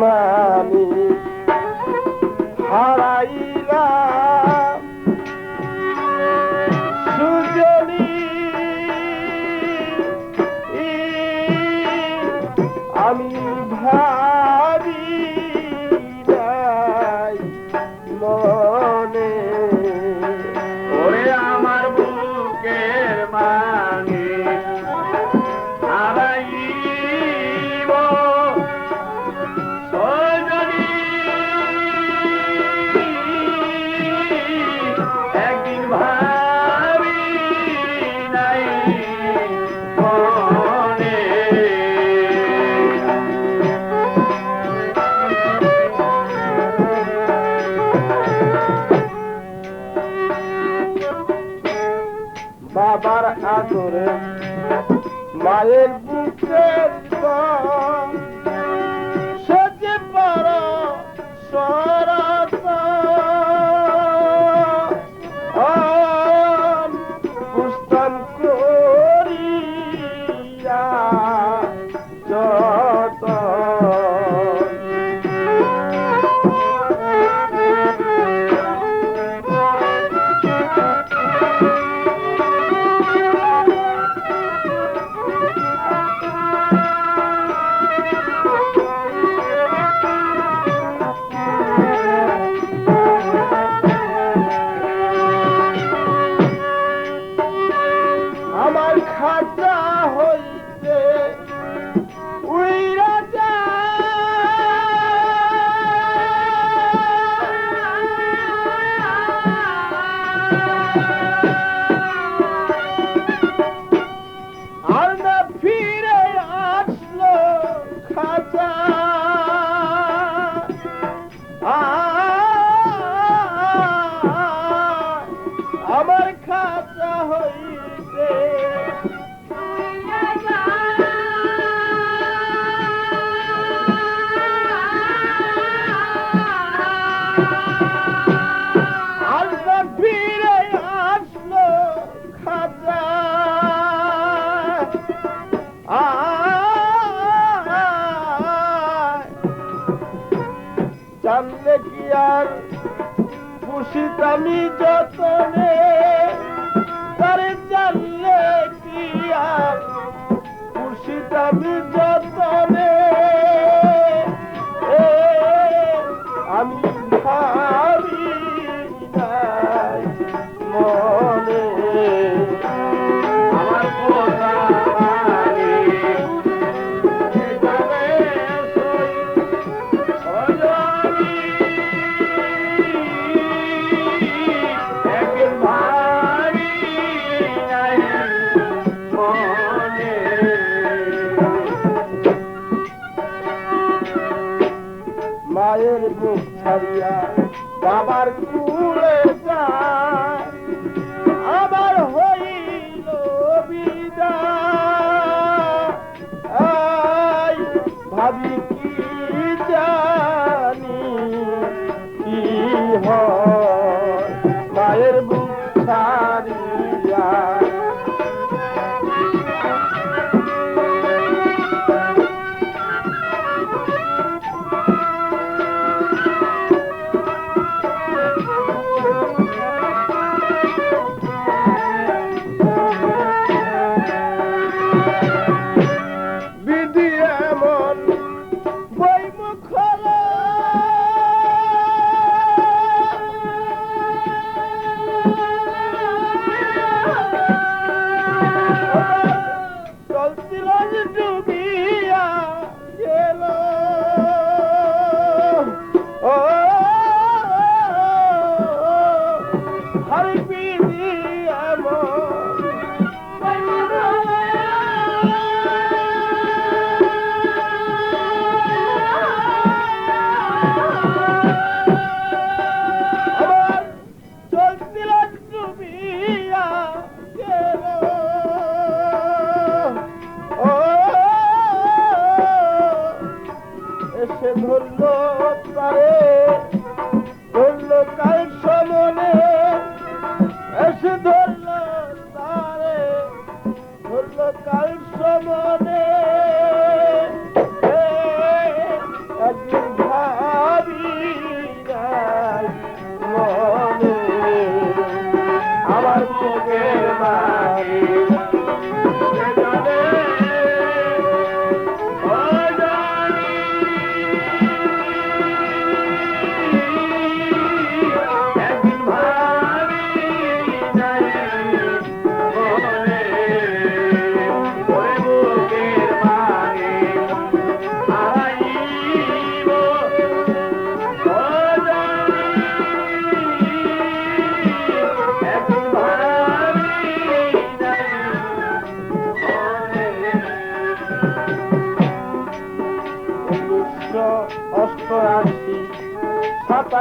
মানি হারাইলা। সুজনী আমি ভাবি বাবার আদরে মায়ের বুকের সে যে সরত আমার খাতা হইতে আর খুশিত আমি যতনে তারে জানলে কি আর? খুশিত আমি যতনে মায়ের মুখ ছাড়িয়া বাবার কুলে যায়। আবার হইল বিদায়। ভাবি কি জানি কি হয়? এসে ধরল তারে, ধরল কাল সমনে? এসে ধরল তারে, ধরল কাল সমনে? আমার চোখের বাড়ি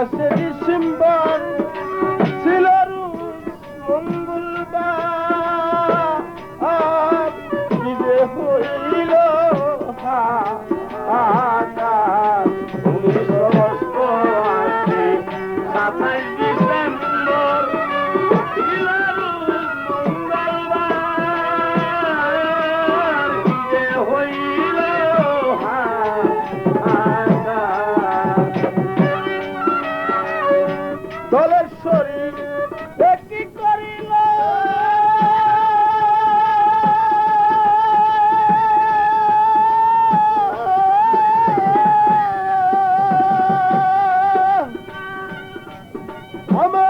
Hasretim var Ama